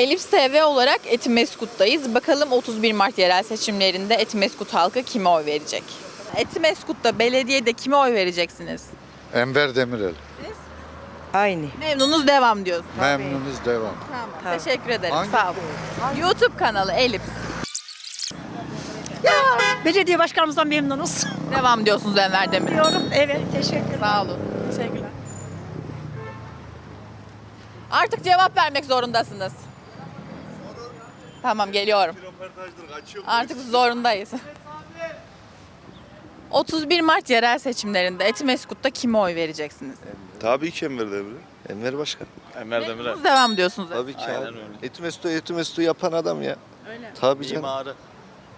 Elips TV olarak Etimeskut'tayız. Bakalım 31 Mart yerel seçimlerinde Etimeskut halkı kime oy verecek? Etimeskut'ta belediyede kime oy vereceksiniz? Enver Demirel. Aynı. Memnunuz devam diyorsunuz. Memnunuz devam. Tamam. Teşekkür ederim. Hangi- Sağ olun. YouTube kanalı Elips. Belediye başkanımızdan memnunuz. Devam diyorsunuz Enver Demir. Diyorum. Evet, teşekkür Sağ olun. Teşekkürler. Artık cevap vermek zorundasınız. Tamam geliyorum. Artık zorundayız. 31 Mart yerel seçimlerinde Etimeskut'ta kime oy vereceksiniz? Tabii ki Enver Demirel. Enver Başkan. Enver Demirel. Memnunuz devam diyorsunuz. Tabii ki Aynen abi. öyle. Etmestu etmestu yapan adam ya. Öyle. Tabii canım. Mimarı.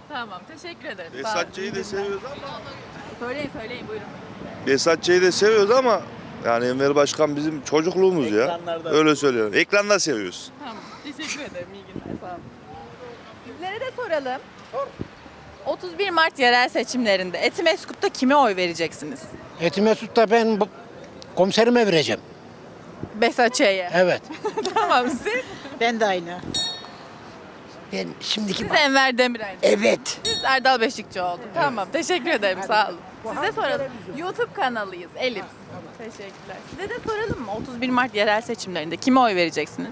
Tamam teşekkür ederim. Sağ olun. Besatçı'yı da seviyoruz ama. Söyleyin söyleyin buyurun. Besatçı'yı da seviyoruz ama yani Enver Başkan bizim çocukluğumuz ya. Öyle söylüyorum. Ekranda seviyoruz. Tamam. Teşekkür ederim. İyi günler. Sağ olun. Sizlere de soralım. 31 Mart yerel seçimlerinde Etimeskut'ta kime oy vereceksiniz? Etimesut'ta ben bu- komiserime vereceğim. Besatçı'ya. Evet. tamam siz? Ben de aynı. Ben şimdiki Siz Enver Demirel. Evet. Siz Erdal Beşikçioğlu. Tamam teşekkür ederim sağ olun. Size soralım. YouTube kanalıyız Elips. Teşekkürler. Size de soralım mı? 31 Mart yerel seçimlerinde kime oy vereceksiniz?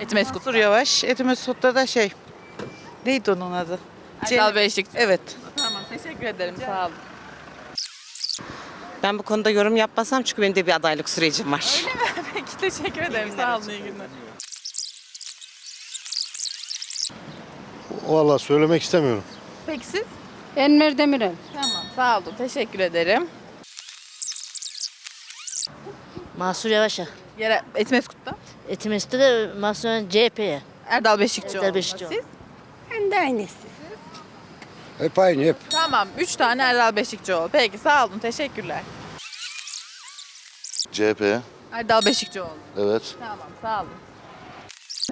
Etimeskut. Mansur Yavaş, Etimesut'ta da şey, neydi onun adı? Erdal Beşikçioğlu. Evet. Tamam teşekkür ederim sağ olun. Ben bu konuda yorum yapmasam çünkü benim de bir adaylık sürecim var. Peki teşekkür ederim sağ olun iyi günler. Valla söylemek istemiyorum. Peki siz? Enver Demirel. Tamam sağ olun teşekkür ederim. Mahsur Yavaş'a. Yere, Etimeskut'ta. Etimes'te de Mahsur CHP'ye. Erdal Beşikçioğlu. Erdal Beşikçioğlu. Siz? Ben de aynısı. Hep aynı hep. Tamam 3 tane Erdal Beşikçioğlu. Peki sağ olun teşekkürler. CHP. Erdal Beşikçioğlu. Evet. Tamam sağ olun.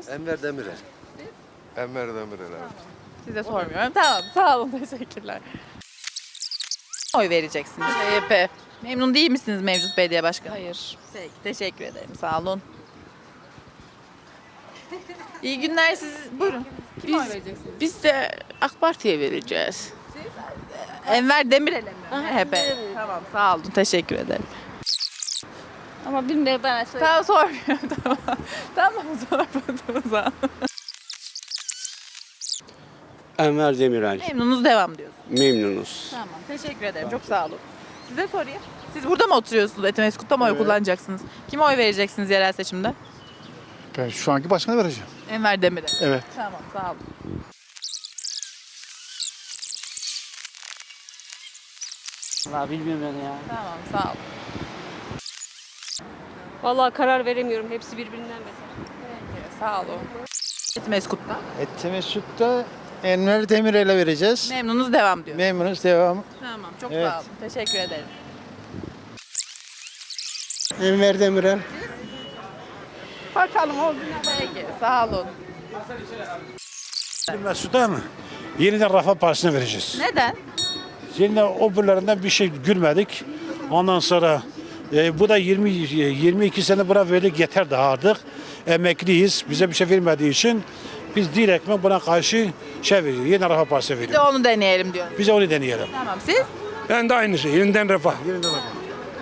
Enver Demirel. Enver Demirel evet. Size sormuyorum. Tamam sağ olun teşekkürler. Oy vereceksiniz. CHP. Memnun değil misiniz mevcut belediye başkanı? Hayır. Peki teşekkür ederim sağ olun. İyi günler siz buyurun. Kim oy vereceksiniz? Biz de AK Parti'ye vereceğiz. Enver Demirel'e mi? MHP. Tamam sağ olun teşekkür ederim. Ama bilmiyorum bana söyle. Tamam sormuyorum tamam. tamam sormadım o zaman. Enver Demirel. Memnunuz devam diyorsun. Memnunuz. Tamam teşekkür ederim çok sağ olun. Size sorayım. Siz burada mı oturuyorsunuz Etimeskut'ta mı oy kullanacaksınız? Kime oy vereceksiniz yerel seçimde? Ben şu anki başkana vereceğim. Enver Demirel. Evet. Tamam sağ olun. Vallahi bilmiyorum ben ya. Tamam sağ olun. Vallahi karar veremiyorum. Hepsi birbirinden beter. Sağ olun. Etimeskut'ta. Etimesut'ta Enver Demirel'e vereceğiz. Memnunuz devam diyor. Memnunuz devam. Tamam çok Evet. sağ olun. Teşekkür ederim. Enver Demirel. Bakalım o Peki sağ olun. Etimesut'a mı? Yeniden Rafa Partisi'ne vereceğiz. Neden? Yeniden öbürlerinden bir şey gülmedik. Ondan sonra e, bu da 20 22 sene buna verdik yeter daha artık. Emekliyiz. Bize bir şey vermediği için biz direktmen buna karşı şey veriyoruz. Yeniden Rafa Partisi'ne Bir de veriyoruz. onu deneyelim diyorum. Biz de onu deneyelim. Tamam siz? Ben de aynısı. Yeniden Refah.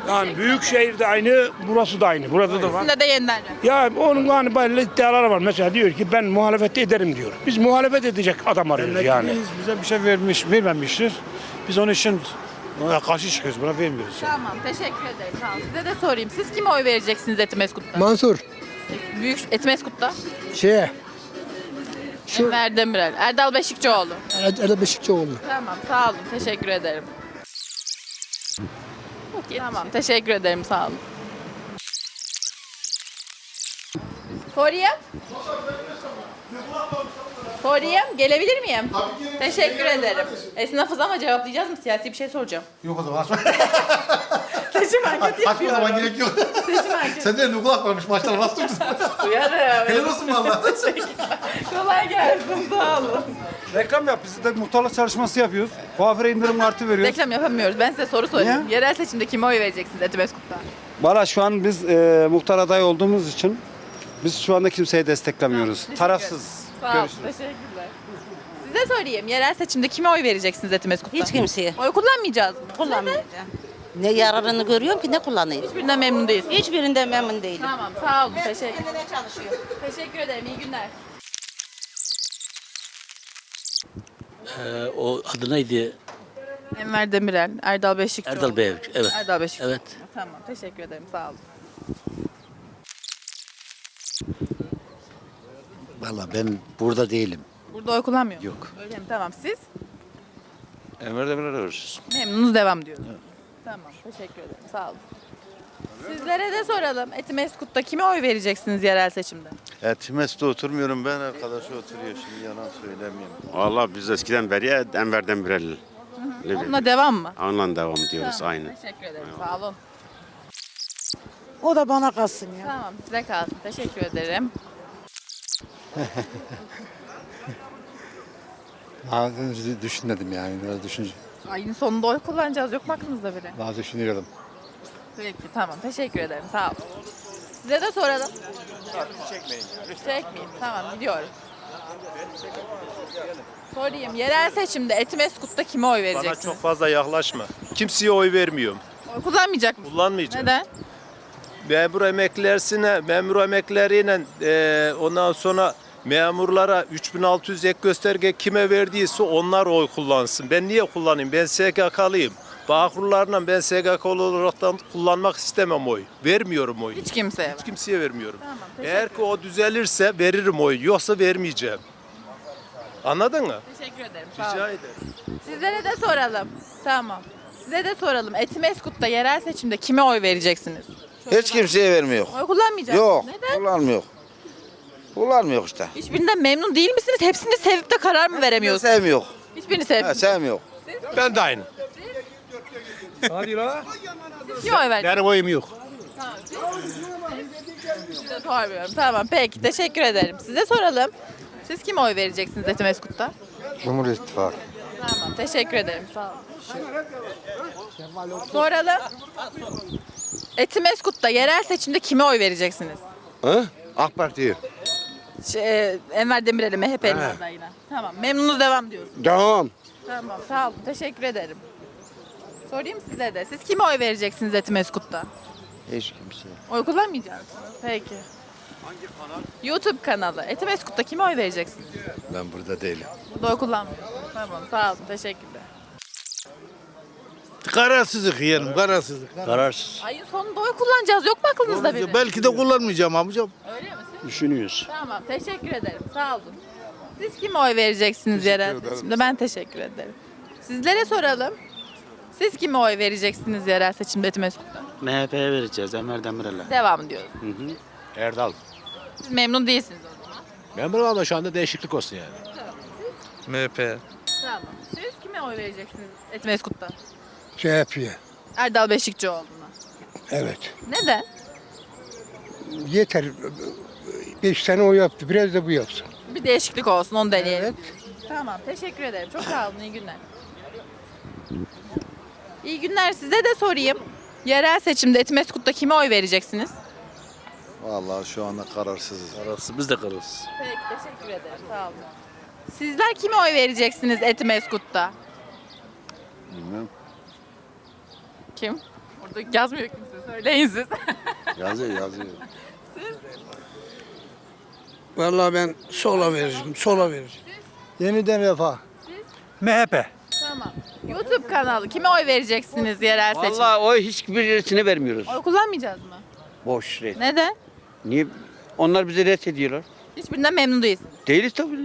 Yani büyük şehirde aynı, burası da aynı. Burada da var. Sizin de, de yeniden. Ya onun hani böyle iddiaları var. Mesela diyor ki ben muhalefet ederim diyor. Biz muhalefet edecek adam arıyoruz yani. Bize bir şey vermiş, vermemiştir. Biz onun için ona karşı çıkıyoruz. Buna vermiyoruz. Tamam teşekkür ederim. Tamam. Size de sorayım. Siz kime oy vereceksiniz Etimeskut'ta? Mansur. Büyük Etimeskut'ta. Şeye. Şu Enver Demirel. Erdal Beşikçioğlu. Erdal Beşikçioğlu. Tamam sağ olun. Teşekkür ederim. Tamam teşekkür ederim sağ olun. Sorayım. Sorayım. Gelebilir miyim? Teşekkür ederim. Esnafız ama cevaplayacağız mı? Siyasi bir şey soracağım. Yok o zaman. Seçim anketi Açma o yapıyorum. zaman gerek yok. Seçim anketi. Sen de ne kulak varmış maçlara bastın Duyarım. Helal olsun valla. Teşekkürler. Kolay gelsin sağ olun. Reklam yap. Biz de muhtarlık çalışması yapıyoruz. Kuaföre indirim kartı veriyoruz. Reklam yapamıyoruz. Ben size soru sorayım. Yerel seçimde kime oy vereceksiniz Etimeskut'ta? Valla şu an biz e, muhtar adayı olduğumuz için Biz şu anda kimseyi desteklemiyoruz. Teşekkür Tarafsız. Sağ olun. Teşekkürler. Size sorayım. Yerel seçimde kime oy vereceksiniz Etimeskut'ta? Hiç kimseye Oy kullanmayacağız mı? kullanmayacağım. Ne yararını görüyorum ki ne kullanayım. Hiçbirinden memnun değilsiniz. Hiçbirinden memnun değilim. Tamam sağ olun. Teşekkür, Ne çalışıyor? teşekkür ederim. İyi günler. o adı neydi? Enver Demirel, Erdal Beşikçioğlu. Erdal Bey. Evet. Erdal Beşikçioğlu. Evet. Tamam teşekkür ederim sağ olun. Valla ben burada değilim. Burada oy kullanmıyor musunuz? Yok. Öyle mi? Tamam siz? Enver Demirel'e veririz. Memnunuz devam diyorsunuz. Tamam teşekkür ederim sağ olun. Sizlere de soralım. Etimeskut'ta kime oy vereceksiniz yerel seçimde? Etimes'te oturmuyorum ben arkadaşı oturuyor şimdi yalan söylemeyeyim. Valla biz eskiden beri Enver Demirel. Onunla devam mı? Onunla devam diyoruz Tamam, aynı. Teşekkür ederim sağ olun. O da bana kalsın ya. Tamam size kalsın. Teşekkür ederim. düşünmedim yani biraz düşünce. Ayın sonunda oy kullanacağız. Yok mu aklınızda biri? Daha düşünüyorum. Peki tamam teşekkür ederim sağ olun. Size de soralım. Çekmeyeyim. Tamam gidiyorum. Sorayım. Yerel seçimde Etimeskut'ta kime oy vereceksiniz? fazla yaklaşma. Kimseye oy vermiyorum. Oy kullanmayacak mısınız? Kullanmayacağım. Neden? Memur emeklilerine, memur emeklilerine e, ondan sonra memurlara 3600 ek gösterge kime verdiyse onlar oy kullansın. Ben niye kullanayım? Ben SGK'lıyım. Bağkurlarla ben SGK'lı olaraktan kullanmak istemem oy. Vermiyorum oy. Hiç kimseye. Hiç kimseye vermiyorum. Tamam, Eğer ki o düzelirse veririm oy. Yoksa vermeyeceğim. Anladın mı? Teşekkür ederim. Sağ olun. Rica ederim. Sizlere de soralım. Tamam. Size de soralım. Etimeskut'ta yerel seçimde kime oy vereceksiniz? Hiç kimseye vermiyor. Oy kullanmayacak Yok. Neden? Kullanmıyor. Kullanmıyor işte. Hiçbirinden memnun değil misiniz? Hepsini sevip de karar mı veremiyorsunuz? Sevmiyor. Hiçbirini Ha, sevmiyorsunuz. sevmiyor. Ben de aynı. Kime oy verecek? Benim oyum yok. Sormuyorum. Tamam peki teşekkür ederim. Size soralım. Siz kime oy vereceksiniz Etimeskut'ta? Cumhur İttifakı. Tamam teşekkür ederim sağ olun. Soralım. Etimeskut'ta yerel seçimde kime oy vereceksiniz? AK Parti'yi. Şey, Enver Demirel'e MHP'nin adayına. Tamam memnunuz devam diyorsun. Devam. Tamam sağ olun teşekkür ederim. Sorayım size de. Siz kime oy vereceksiniz Etimeskut'ta? Hiç kimseye. Oy kullanmayacağız. Peki. Hangi kanal? YouTube kanalı. Etimeskut'ta kime oy vereceksiniz? Ben burada değilim. Burada oy kullanmıyorsunuz. Tamam sağ olun teşekkürler. Kararsızlık yiyelim kararsızlık. Kararsız. Ayın sonunda oy kullanacağız. Yok mu aklınızda biri? Belki de kullanmayacağım amcam. Öyle mi? Siz- Düşünüyoruz. Tamam teşekkür ederim. Sağ olun. Siz kime oy vereceksiniz yerel seçimde? Ben teşekkür ederim. Sizlere soralım. Siz kime oy vereceksiniz yerel seçimde Etimeskut'ta? MHP'ye vereceğiz Enver Demirel'e. Devam diyoruz. Erdal. Siz memnun değilsiniz o zaman. Ben burada şu anda değişiklik olsun yani. MHP. Tamam. Siz kime oy vereceksiniz Etimeskut'ta? CHP'ye. Erdal Beşikçioğlu'na. Evet. Neden? Yeter. Beş sene o yaptı. Biraz da bu yapsın. Bir değişiklik olsun onu deneyelim. Tamam teşekkür ederim. Çok sağ olun. İyi günler. İyi günler. Size de sorayım. Yerel seçimde Etimeskut'ta kime oy vereceksiniz? Vallahi şu anda kararsızız. Kararsız. Biz de kararsız. Peki teşekkür ederim. Sağ olun. Sizler kime oy vereceksiniz Etimeskut'ta? Bilmem. Kim? Orada yazmıyor kimse. Söyleyin siz. Yazıyor yazıyor. Vallahi ben sola vereceğim. Sola vereceğim. Yeniden refah. MHP. tamam. YouTube kanalı. Kime oy vereceksiniz yerel seçimde? Vallahi oy hiçbirisine vermiyoruz. Oy kullanmayacağız mı? Boş red. Neden? Niye? Onlar bizi red ediyorlar. Hiçbirinden memnun değilsiniz. Değiliz tabii.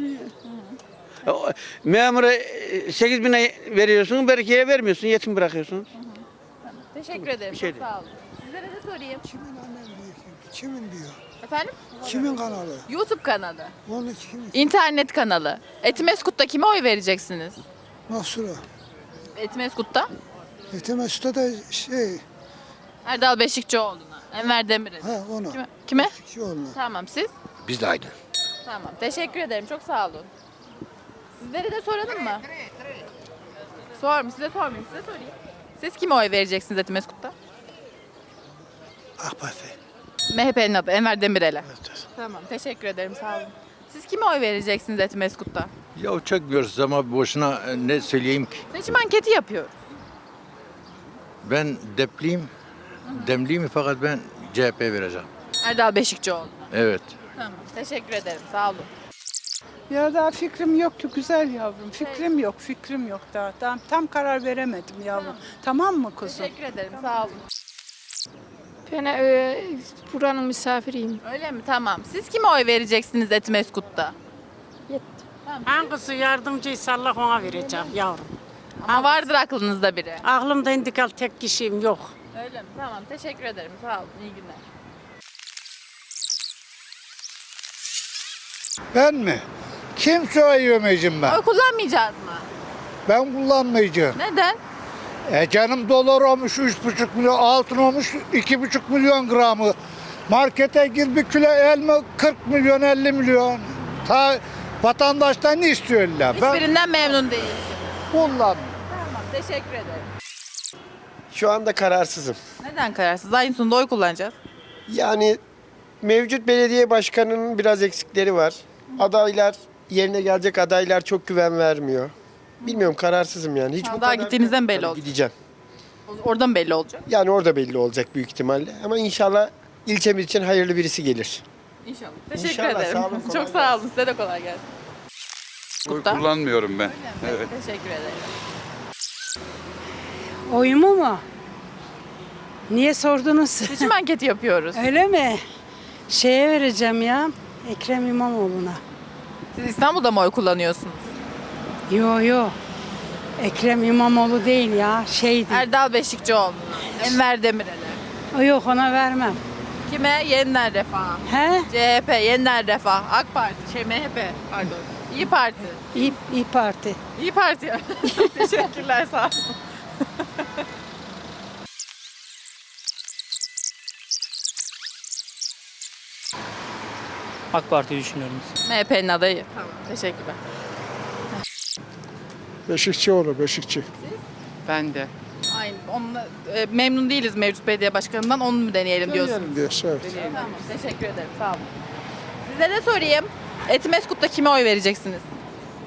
Memura 8 bin veriyorsun, belki vermiyorsun, yetim bırakıyorsun. Teşekkür ederim. Bir şey Çok sağ olun. Sizlere de sorayım. Kimin diyor? Efendim? Kimin kanalı? YouTube kanalı. Onu kim? İnternet kanalı. Etimeskut'ta kime oy vereceksiniz? Mahsura. Etimeskut'ta? Etemes'te da şey, Erdal Beşikçioğlu'na. Enver Demirel. ha ona. Kime? Kime? Şey olma. Tamam siz? Biz de aynı. Tamam. Teşekkür ederim. Çok sağ olun. Sizlere de soralım mı? Sor mu? Size sormayayım. Size sorayım. Siz kime oy vereceksiniz Etimeskut'ta? AK Parti. MHP'nin adı Enver Demirel'e. Tamam teşekkür ederim sağ olun. Siz kime oy vereceksiniz Etimeskut'ta? Ya çekmiyoruz ama boşuna ne söyleyeyim ki. Seçim anketi yapıyoruz. Ben depliyim, demliyim fakat ben CHP vereceğim. Erdal Beşikçioğlu. Evet. Tamam teşekkür ederim sağ olun. Ya daha fikrim yoktu güzel yavrum. Fikrim yok, fikrim yok daha. Tam, tam karar veremedim yavrum. Tamam mı kuzum? Teşekkür ederim sağ olun. Ben e, buranın misafiriyim. Öyle mi? Tamam. Siz kime oy vereceksiniz Etimeskut'ta? Hangisi yardımcıysa Allah ona vereceğim yavrum. Ama vardır aklınızda biri. Aklımda indikal tek kişiyim yok. Öyle mi? Tamam teşekkür ederim sağ olun iyi günler. Ben mi? Kimse oy vermeyeceğim ben. Oy kullanmayacağız mı? Ben kullanmayacağım. Neden? E canım dolar olmuş 3,5 milyon, altın olmuş 2,5 milyon gramı. Markete gir bir kilo elma 40 milyon 50 milyon. Ta vatandaştan ne istiyorlar? Ben Hiçbirinden memnun değil. kullan. Tamam teşekkür ederim. Şu anda kararsızım. Neden kararsız? Aynı sonunda oy kullanacağız. Yani mevcut belediye başkanının biraz eksikleri var. Adaylar yerine gelecek adaylar çok güven vermiyor. Bilmiyorum kararsızım yani. Hiç Sandığa gittiğinizden belli oldu. Gideceğim. Oradan belli olacak. Yani orada belli olacak büyük ihtimalle. Ama inşallah ilçemiz için hayırlı birisi gelir. İnşallah. Teşekkür İnşallah, ederim. sağ olun, kolay Çok sağ olun. Size de kolay gelsin. Kutlar. Kullanmıyorum ben. Evet. Teşekkür ederim. Oyumu mu? Niye sordunuz? Seçim anketi yapıyoruz. Öyle mi? Şeye vereceğim ya. Ekrem İmamoğlu'na. Siz İstanbul'da mı oy kullanıyorsunuz? Yo yo. Ekrem İmamoğlu değil ya. Şeydi. Erdal Beşikçioğlu. Enver Demirel'e. Yok ona vermem. Kime? Yeniden Refah. He? CHP, Yeniden Refah, AK Parti, şey MHP pardon. İyi Parti. İyi, İyi Parti. İyi Parti. Teşekkürler sağ olun. AK Parti düşünüyorum. MHP'nin adayı. Tamam. Teşekkürler. Beşikçioğlu, Beşikçi. Ben de. Aynı. Onunla, e, memnun değiliz mevcut belediye başkanından. Onu mu deneyelim diyorsunuz? Diyorsun, evet. Tamam. Teşekkür ederim. Sağ olun. Size de sorayım. Etimeskut'ta kime oy vereceksiniz?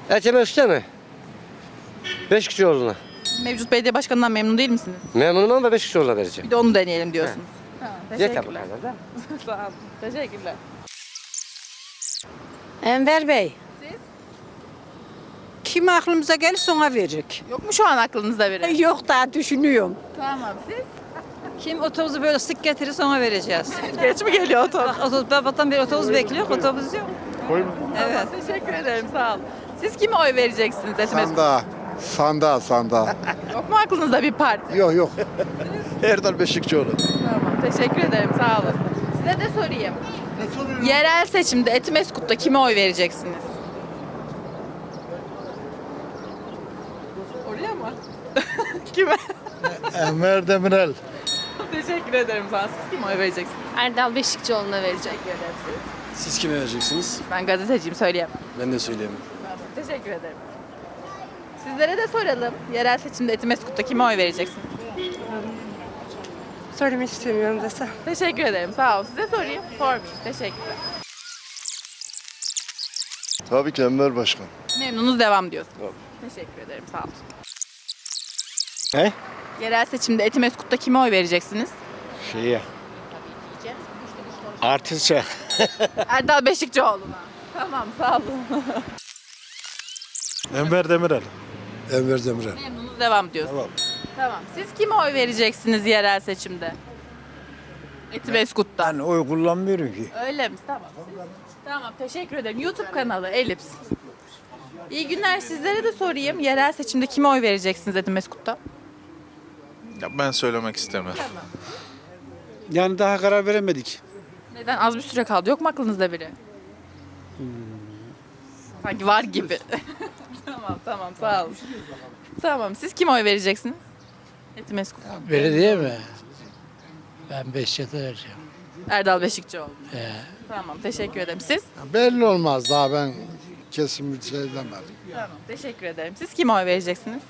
Etemes'te mi? Beşikçioğlu'na. Mevcut belediye başkanından memnun değil misiniz? Memnunum ama Beşikçioğlu'na vereceğim. Bir de onu deneyelim diyorsunuz. Tamam. Yeter bu Teşekkürler. kadar da. Sağ olun. Teşekkürler. Enver Bey. Siz? Kim aklımıza gelirse ona verecek. Yok mu şu an aklınızda biri? Yok daha düşünüyorum. Tamam. Siz? Kim otobüsü böyle sık getirirse ona vereceğiz. Geç mi geliyor otobüs? Otobüs, babatan bir otobüs bekliyor, otobüs yok. Evet. Teşekkür ederim. Sağ olun. Siz kime oy vereceksiniz Etimeskut? Sandığa. Sandığa, sandığa. Yok mu aklınızda bir parti? yok yok. Erdal Beşikçioğlu. Tamam. Teşekkür ederim. Sağ olun. Size de sorayım. Yerel seçimde Etimeskut'ta kime oy vereceksiniz? Oraya mı? kime? Enver Demirel. Teşekkür ederim sana. Siz kime oy vereceksiniz? Erdal Beşikçioğlu'na vereceğim. Teşekkür ederim. Siz? Siz kime vereceksiniz? Ben gazeteciyim söyleyemem. Ben de söyleyeyim. Tamam, Teşekkür ederim. Sizlere de soralım. Yerel seçimde Etimeskut'ta kime oy vereceksiniz? Söylemek istemiyorum desem. Teşekkür ederim. Sağ olun. Size sorayım. Sormayayım. Teşekkürler. Tabii ki Enver Başkan. Memnunuz devam diyorsunuz. Teşekkür ederim. Sağ olun. He? Yerel seçimde Etimeskut'ta kime oy vereceksiniz? Şeye. Artistçe. Erdal Beşikçioğlu'na. Tamam sağ olun. Enver Demirel. Enver Demirel. Memnunuz devam diyorsunuz. Tamam. Tamam. Siz kime oy vereceksiniz yerel seçimde? Etimeskut'ta. Ben oy kullanmıyorum ki. Öyle mi? Tamam. Tamam teşekkür ederim. YouTube kanalı Elips. İyi günler. Sizlere de sorayım. Yerel seçimde kime oy vereceksiniz Etimeskut'ta? Ya ben söylemek istemem. Yani daha karar veremedik. Neden? Az bir süre kaldı. Yok mu aklınızda biri? Sanki var gibi. tamam tamam sağ olun. Tamam. Siz kime oy vereceksiniz? Etimeskut. Belediye mi? Ben Beşiktaş'a vereceğim. Erdal Beşikçioğlu. Tamam teşekkür ederim. Siz? Belli olmaz daha ben kesin bir şey demedim. Tamam teşekkür ederim. Siz kime oy vereceksiniz?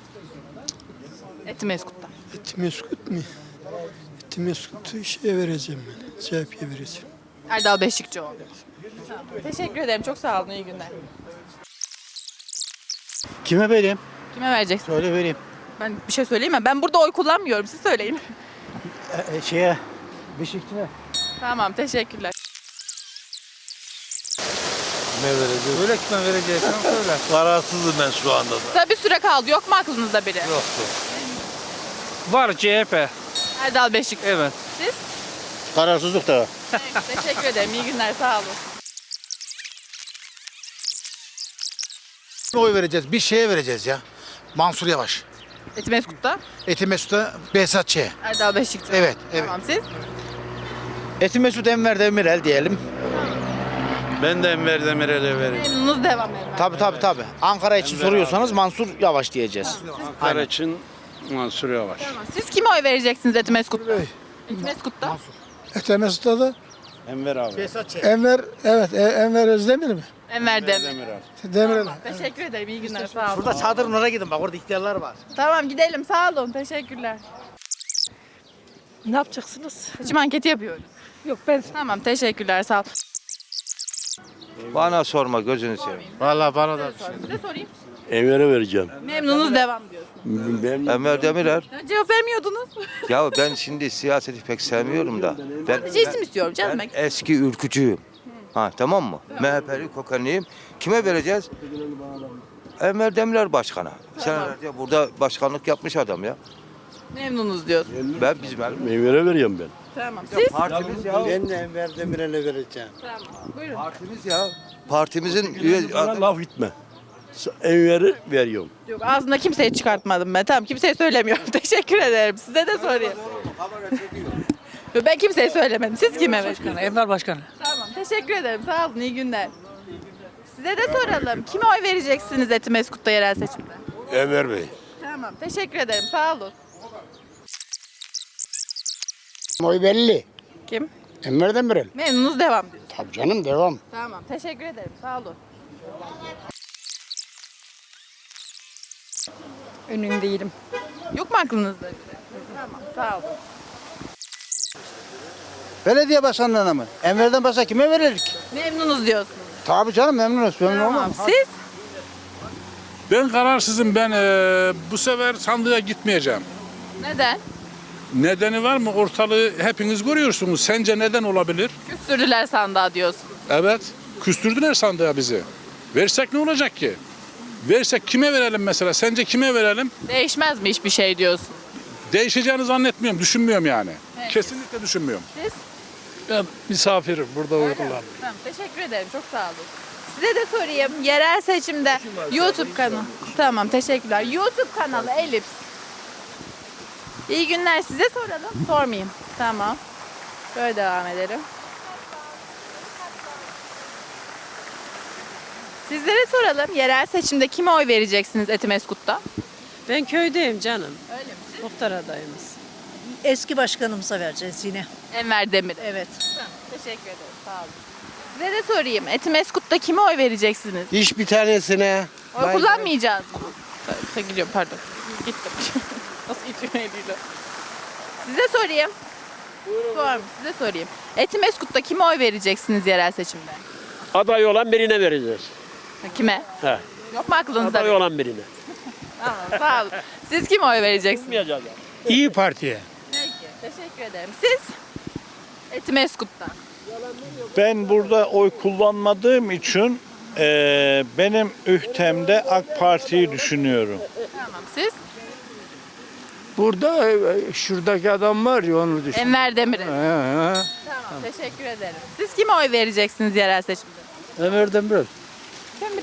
Etimeskut'ta. Etimeskut mu? Etimeskut'u şeye vereceğim ben. CHP'ye vereceğim. Erdal Beşikçioğlu. Teşekkür ederim. Çok sağ olun. İyi günler. Kime vereyim? Kime vereceksin? Söyle vereyim. Ben bir şey söyleyeyim mi? Ben burada oy kullanmıyorum. Siz söyleyin. şeye, Beşiktaş'a. tamam. Teşekkürler. Söyle kime vereceksin söyle. Kararsızım ben şu anda da. Kısa bir süre kaldı. Yok mu aklınızda biri? Yoktu. Var CHP. Erdal Beşik. Evet. Siz? Kararsızlık da var. Teşekkür ederim. İyi günler. Sağ olun. Oy vereceğiz. Bir şeye vereceğiz ya. Mansur Yavaş. Etimeskut'ta. Eti Mesut'a Behzat Ç'ye. Erdal Beşikçi. Evet, evet. Tamam. Siz? Eti Mesut Enver Demirel diyelim. Ben de Enver Demirel'e vereyim. Memnunuz devam edin. Tabi tabi tabi. Ankara için soruyorsanız Mansur Yavaş diyeceğiz. Ankara için Mansur Yavaş. Tamam. Siz kime oy vereceksiniz Etimeskut'ta? Etimeskut'ta. Eti Mesut'a da Enver abi. Enver, evet e, Enver Özdemir mi? Enver Demir. Demirel. Teşekkür ederim. İyi günler. Sağ olun. Burada çadırın oraya gidin bak orada ihtiyarlar var. Tamam gidelim. Sağ olun. Teşekkürler. Ne yapacaksınız? Seçim anketi yapıyoruz. Yok ben Tamam. Teşekkürler. Sağ olun. Bana sorma gözünü seveyim. Valla bana da. Size sorayım. Enver'e vereceğim. Memnunuz devam diyorsun. Ben Enver Demirel. Ya Cevap vermiyordunuz. ya ben şimdi siyaseti pek sevmiyorum da. Ben, Sadece isim istiyorum canım. ben eski ülkücüyüm. Ha tamam mı? MHP'li kokanlıyım. Kime vereceğiz? Enver Demirel başkana. Senelerce burada başkanlık yapmış adam ya. Memnunuz diyorsun. Ben bizim Enver'e veriyorum ben. Tamam. Siz? partimiz ya. Ben de Enver Demirel'e vereceğim. Tamam. Buyurun. Partimiz ya. Partimizin üye... Laf gitme. Enver'i veriyorum. Yok ağzımda kimseye çıkartmadım ben. Tamam kimseye söylemiyorum. Teşekkür ederim. Size de sorayım. Yok, ben kimseye söylemedim. Siz kime verdiniz? Enver Başkanı. Tamam. Teşekkür ederim. Sağ olun. İyi günler. Size de soralım. Kime oy vereceksiniz Etimeskut'ta yerel seçimde? Enver Bey. Tamam. Teşekkür ederim. Sağ olun. Oy belli. Kim? Enver Demirel. Memnunuz devam diyorsun. Tabii canım devam. Tamam. Teşekkür ederim. Sağ olun. Önün değilim. Yok mu aklınızda? Tamam. Sağ olun. Belediye başkanlığına mı? Enver'den başka kime verirdik? Memnunuz diyorsunuz. Tabii canım memnunuz. Memnun Tamam. Siz? Ben kararsızım. Ben eee, bu sefer sandığa gitmeyeceğim. Neden? Nedeni var mı? Ortalığı hepiniz görüyorsunuz. Sence neden olabilir? Küstürdüler sandığa diyorsunuz. Evet. Küstürdüler sandığa bizi. Versek ne olacak ki? Versek kime verelim mesela? Sence kime verelim? Değişmez mi hiçbir şey diyorsun? Değişeceğini zannetmiyorum. Düşünmüyorum yani. Evet. Kesinlikle düşünmüyorum. Siz? Ben misafirim. Burada oy. Tamam. Teşekkür ederim. Çok sağ olun. Size de sorayım. Yerel seçimde YouTube kanalı. Tamam. Teşekkürler. YouTube kanalı Elips. İyi günler. Size soralım. Sormayayım. Tamam. Böyle devam edelim. Sizlere soralım. Yerel seçimde kime oy vereceksiniz Etimeskut'ta? Ben köydeyim canım. Öyle mi? Muhtar adayımız. Eski başkanımıza vereceğiz yine. Enver Demir. Evet. Tamam, teşekkür ederim. Sağ olun. Size de sorayım. Etimeskut'ta kime oy vereceksiniz? Hiç bir tanesine. Oy kullanmayacağız mı? Ta gidiyorum pardon. Gittim. Nasıl itiyor eliyle? Size sorayım. Sor, size sorayım. Etimeskut'ta kime oy vereceksiniz yerel seçimde? Aday olan birine vereceğiz. Kime? He. Yok mu aklınızda? Aday biri? olan birine. Tamam sağ olun. Siz kime oy vereceksiniz? İyi Parti'ye. Peki. Teşekkür ederim. Siz? Etimeskut'tan. Ben burada oy kullanmadığım için eee, benim ühtemde AK Parti'yi düşünüyorum. Tamam. Siz? Burada e, şuradaki adam var ya onu düşün. Enver Demir'e. Tamam. Teşekkür ederim. Siz kime oy vereceksiniz yerel seçimde? Enver Demirel.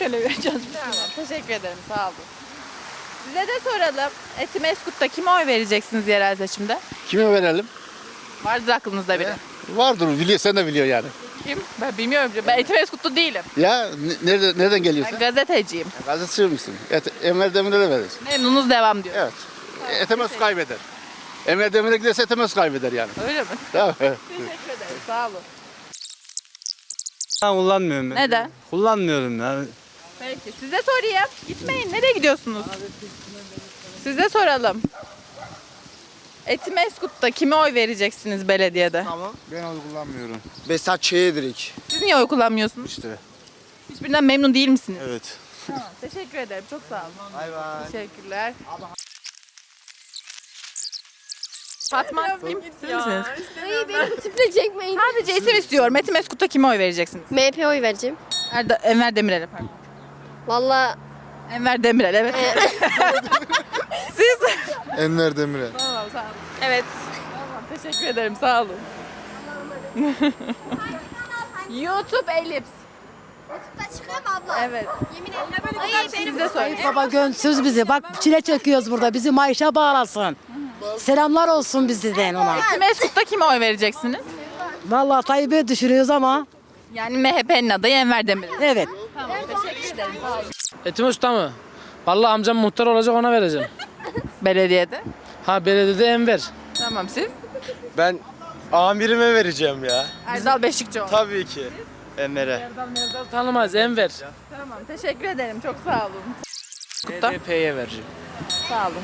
Demirel'e vereceğiz. Tamam. Teşekkür ederim. Sağ olun. Size de soralım. Etimeskut'ta kime oy vereceksiniz yerel seçimde? Kime verelim? Vardır aklınızda biri. Vardır biliyor sen de biliyor yani. Kim? Ben bilmiyorum. Ben Etimeskutlu değilim. Ya nerede, nereden Ben geliyorsun? gazeteciyim. Gazeteci misin? Et, Enver Demirel'e veririz. Memnunuz devam diyor. Evet. Etemez kaybeder. Enver Demirel giderse Etemez kaybeder yani. Öyle mi? Tamam. Teşekkür ederim. Sağ olun. Ben kullanmıyorum ben. Neden? Kullanmıyorum ya. Peki. Size sorayım. Gitmeyin. Nereye gidiyorsunuz? Size soralım. Etimeskut'ta kime oy vereceksiniz belediyede? Ben oy kullanmıyorum. Besat Ç'ye direkt. Siz niye oy kullanmıyorsunuz? İşte. Hiçbirinden memnun değil misiniz? Evet. Tamam, teşekkür ederim. Çok sağ olun. Bay bay. Teşekkürler. Fatma kim? Siz misiniz? Hayır beni tiple çekmeyin. Sadece isim istiyorum. Etimeskut'ta kime oy vereceksiniz? MHP oy vereceğim. Erda, Enver Demirel'e pardon. Valla Enver Demirel evet. Siz? Enver Demirel. Tamam sağ olun. Evet. Tamam teşekkür ederim sağ olun. YouTube Elips. çıkıyor mu abla? Evet. Yemin ederim. Hayır Siz de söyleyin. Baba gönlsüz bizi. Bak çile çekiyoruz burada. Bizi maaşa bağlasın. Selamlar olsun bizden ona. Etimeskut'ta kime oy vereceksiniz? Vallahi Tayyip'i düşürüyoruz ama. Yani MHP'nin adayı Enver Demirel. Evet. Tamam teşekkür olun. Etim Usta mı? Vallahi amcam muhtar olacak ona vereceğim. Belediyede. Ha belediyede Enver. Tamam siz? Ben amirime vereceğim ya. Erdal Beşikçioğlu. Tabii ki. Enver'e. Tanımaz Enver. Tamam teşekkür ederim. Çok sağ olun. Kutla. HDP'ye vereceğim. Sağ olun.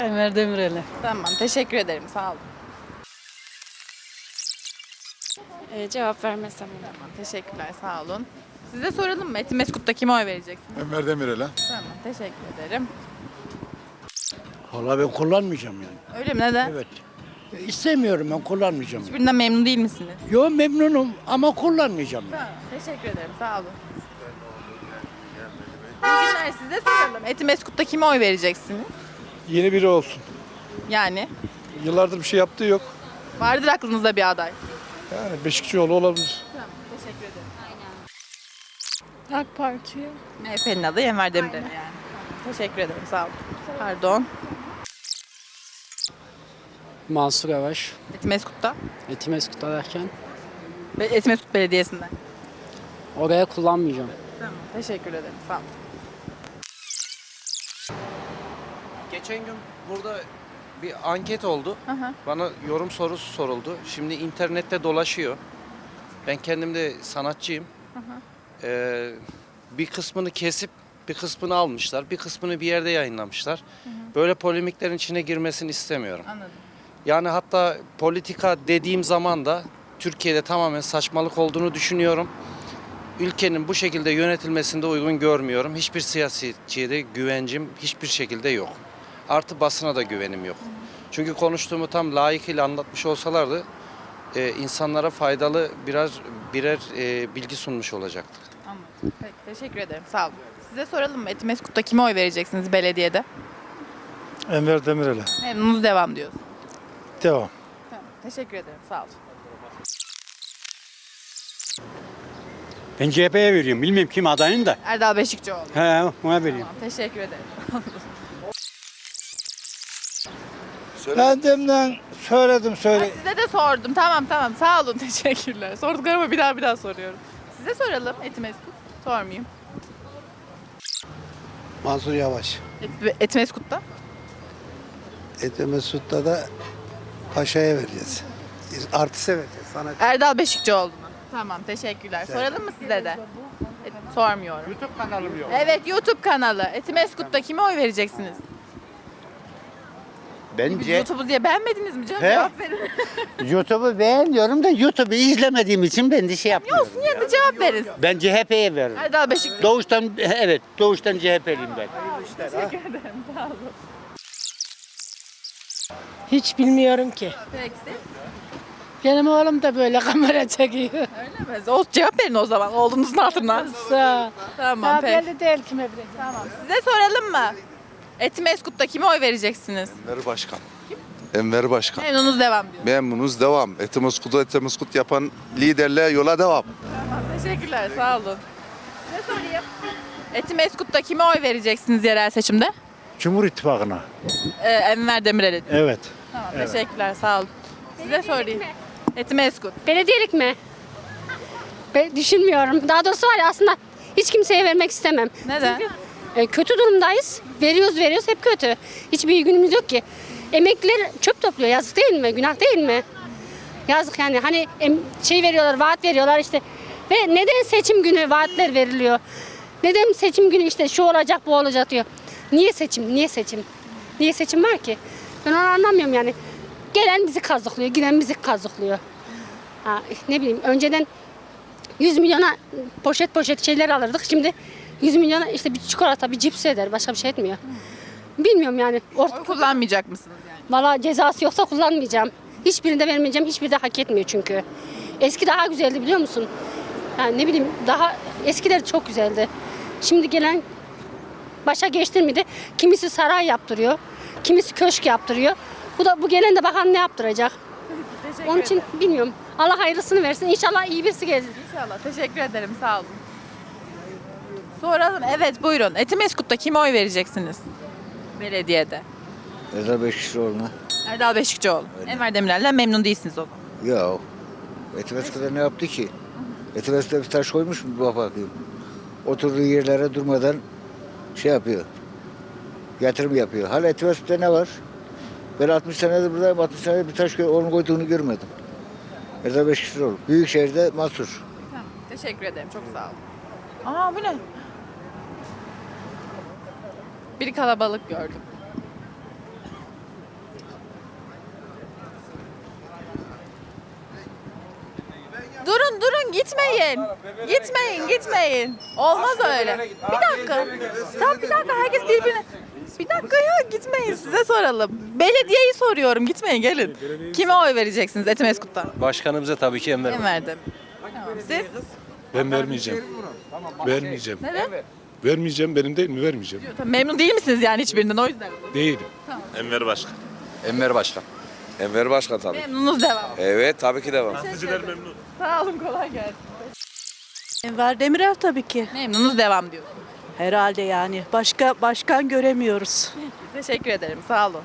Enver Demirel'e. Tamam teşekkür ederim. Sağ olun. Cevap vermesem. Tamam teşekkürler. Sağ olun. Size soralım mı? Etimeskut'ta kime oy vereceksiniz? Enver Demirel'e. Tamam teşekkür ederim. Vallahi ben kullanmayacağım yani. Öyle mi? Neden? Evet. İstemiyorum ben kullanmayacağım. Hiçbirinden memnun değil misiniz? Yo memnunum ama kullanmayacağım. Tamam. Teşekkür ederim. Sağ olun. İyi günler. Size soralım. Etimeskut'ta kime oy vereceksiniz? Yeni biri olsun. Yani Yıllardır bir şey yaptığı yok. vardır aklınızda bir aday. Yani Beşikçioğlu olabilir. Tamam. Teşekkür ederim. AK Parti'ye. MHP'nin adayı Enver Demirel yani. Tamam, Teşekkür ederim. Sağ olun. Pardon. Mansur Yavaş. Etimeskut'ta. Etimeskut'a derken Be- Etimeskut Belediyesi'nde. oraya kullanmayacağım. Tamam. Teşekkür ederim. Sağ olun. Geçen gün burada bir anket oldu. Hı hı. Bana yorum sorusu soruldu. Şimdi internette dolaşıyor. Ben kendim de sanatçıyım. Ee, bir kısmını kesip bir kısmını almışlar. Bir kısmını bir yerde yayınlamışlar. Böyle polemiklerin içine girmesini istemiyorum. Anladım. Yani hatta politika dediğim zaman da Türkiye'de tamamen saçmalık olduğunu düşünüyorum. Ülkenin bu şekilde yönetilmesinde uygun görmüyorum. Hiçbir siyasetçiye de güvencim hiçbir şekilde yok. Artı basına da güvenim yok. Çünkü konuştuğumu tam layıkıyla anlatmış olsalardı e, insanlara faydalı birer birer e, bilgi sunmuş olacaktık. Anladım. Peki, teşekkür ederim. Sağ olun. Size soralım mı? Etimeskut'ta kime oy vereceksiniz belediyede? Enver Demirel'e. Memnunuz devam diyoruz. Devam. Tamam. Teşekkür ederim. Sağ olun. Ben CHP'ye veriyorum. Bilmiyorum kim adayın da. Erdal Beşikçioğlu. He ona vereyim. Tamam. Teşekkür ederim. Ben demden söyledim söyle. Size de sordum. Tamam tamam. Sağ olun. Teşekkürler. Sorduklarımı bir daha bir daha soruyorum. Size soralım. Etimeskut. Sormayayım. Mansur Yavaş. Et, Etimeskut'ta. Etemesut'ta da Paşa'ya vereceğiz. Artiste vereceğiz. Sanat. Erdal Beşikçioğlu mu? Tamam. Teşekkürler. Soralım mı size de? Sormuyorum. YouTube kanalım yok. Evet YouTube kanalı. Etimeskut'ta kime oy vereceksiniz? Bence YouTube'u diye beğenmediniz mi canım? He? Cevap verin. YouTube'u beğeniyorum da YouTube'u izlemediğim için ben de şey yapmıyorum. Olsun yine de cevap verin. Ben CHP'ye veririm. Erdal Beşikçioğlu. Doğuştan evet doğuştan CHP'liyim ben. Teşekkür ederim. Sağ olun. Hiç bilmiyorum ki. Peki siz? Benim oğlum da böyle kamera çekiyor. Öyle mi? O cevap verin o zaman oğlunuzun altına. Sağ. tamam Daha peki. belli değil kime vereceğim. Tamam. Size soralım mı? Etimeskut'ta kime oy vereceksiniz? Enver Başkan. Enver Başkan. Memnunuz devam diyor. Memnunuz devam. Etimeskut'u etimeskut yapan liderle yola devam. Tamam teşekkürler sağ olun. Size sorayım. Etimeskut'ta kime oy vereceksiniz yerel seçimde? Cumhur İttifakı'na. Ee, Enver Demirel'e. Evet. Tamam teşekkürler sağ olun. Size sorayım. Etimeskut. Belediyelik mi? Ben düşünmüyorum. Daha doğrusu var ya aslında hiç kimseye vermek istemem. Neden? E, kötü durumdayız. Veriyoruz veriyoruz hep kötü. Hiçbir günümüz yok ki. Emekliler çöp topluyor. Yazık değil mi? Günah değil mi? Yazık yani. Hani şey veriyorlar, vaat veriyorlar işte. Ve neden seçim günü vaatler veriliyor? Neden seçim günü işte şu olacak bu olacak diyor. Niye seçim? Niye seçim? Niye seçim var ki? Ben onu anlamıyorum yani. Gelen bizi kazıklıyor, giden bizi kazıklıyor. Ha, ne bileyim önceden 100 milyona poşet poşet şeyler alırdık. Şimdi 100 milyona işte bir çikolata, bir cips eder. Başka bir şey etmiyor. Bilmiyorum yani. Oy kullanmayacak mısınız yani? Valla cezası yoksa kullanmayacağım. Hiçbirini de vermeyeceğim. Hiçbiri de hak etmiyor çünkü. Eski daha güzeldi biliyor musun? Yani ne bileyim daha eskiler çok güzeldi. Şimdi gelen başa geçti mi de kimisi saray yaptırıyor. Kimisi köşk yaptırıyor. Bu da bu gelen de bakan ne yaptıracak? Onun için bilmiyorum. Allah hayırlısını versin. İnşallah iyi birisi gelir. İnşallah. Teşekkür ederim. Sağ olun. Soralım. Evet buyurun. Etimeskut'ta kime oy vereceksiniz? Belediyede. Erdal Beşiktaşoğlu'na. Erdal Beşikçioğlu. Enver Demirel'den memnun değilsiniz o zaman. Ya Etimesgut'ta ne yaptı ki? Etimesgut'ta bir taş koymuş mu bak bakayım. Oturduğu yerlere durmadan şey yapıyor. Yatırım yapıyor. Hala Etimesgut'ta ne var? Ben 60 senedir buradayım. 60 senedir bir taş koy- onun koyduğunu görmedim. Erdal Beşiktaşoğlu. Büyükşehir'de Mansur. Tamam. Teşekkür ederim. Çok sağ olun. Aa bu ne? Bir kalabalık gördüm. Durun durun gitmeyin. Gitmeyin gitmeyin. Olmaz öyle. Bir dakika. Tamam bir dakika herkes birbirine. Bir dakika ya gitmeyin size soralım. Belediyeyi soruyorum gitmeyin gelin. Kime oy vereceksiniz Etimeskut'ta? Başkanımıza tabii ki emir Ben verdim. Tamam, siz? Ben vermeyeceğim. Vermeyeceğim. Neden? Vermeyeceğim benim değil mi? Vermeyeceğim. Tamam, Memnun değil misiniz yani hiçbirinden o yüzden? Değilim. Enver Başkan. Enver Başkan. Enver Başkan tabii. Memnunuz devam. Evet tabii ki devam. memnun. Sağ olun kolay gelsin. Enver Demirel tabii ki. Memnunuz devam diyor. Herhalde yani. Başka başkan göremiyoruz. Teşekkür ederim sağ olun.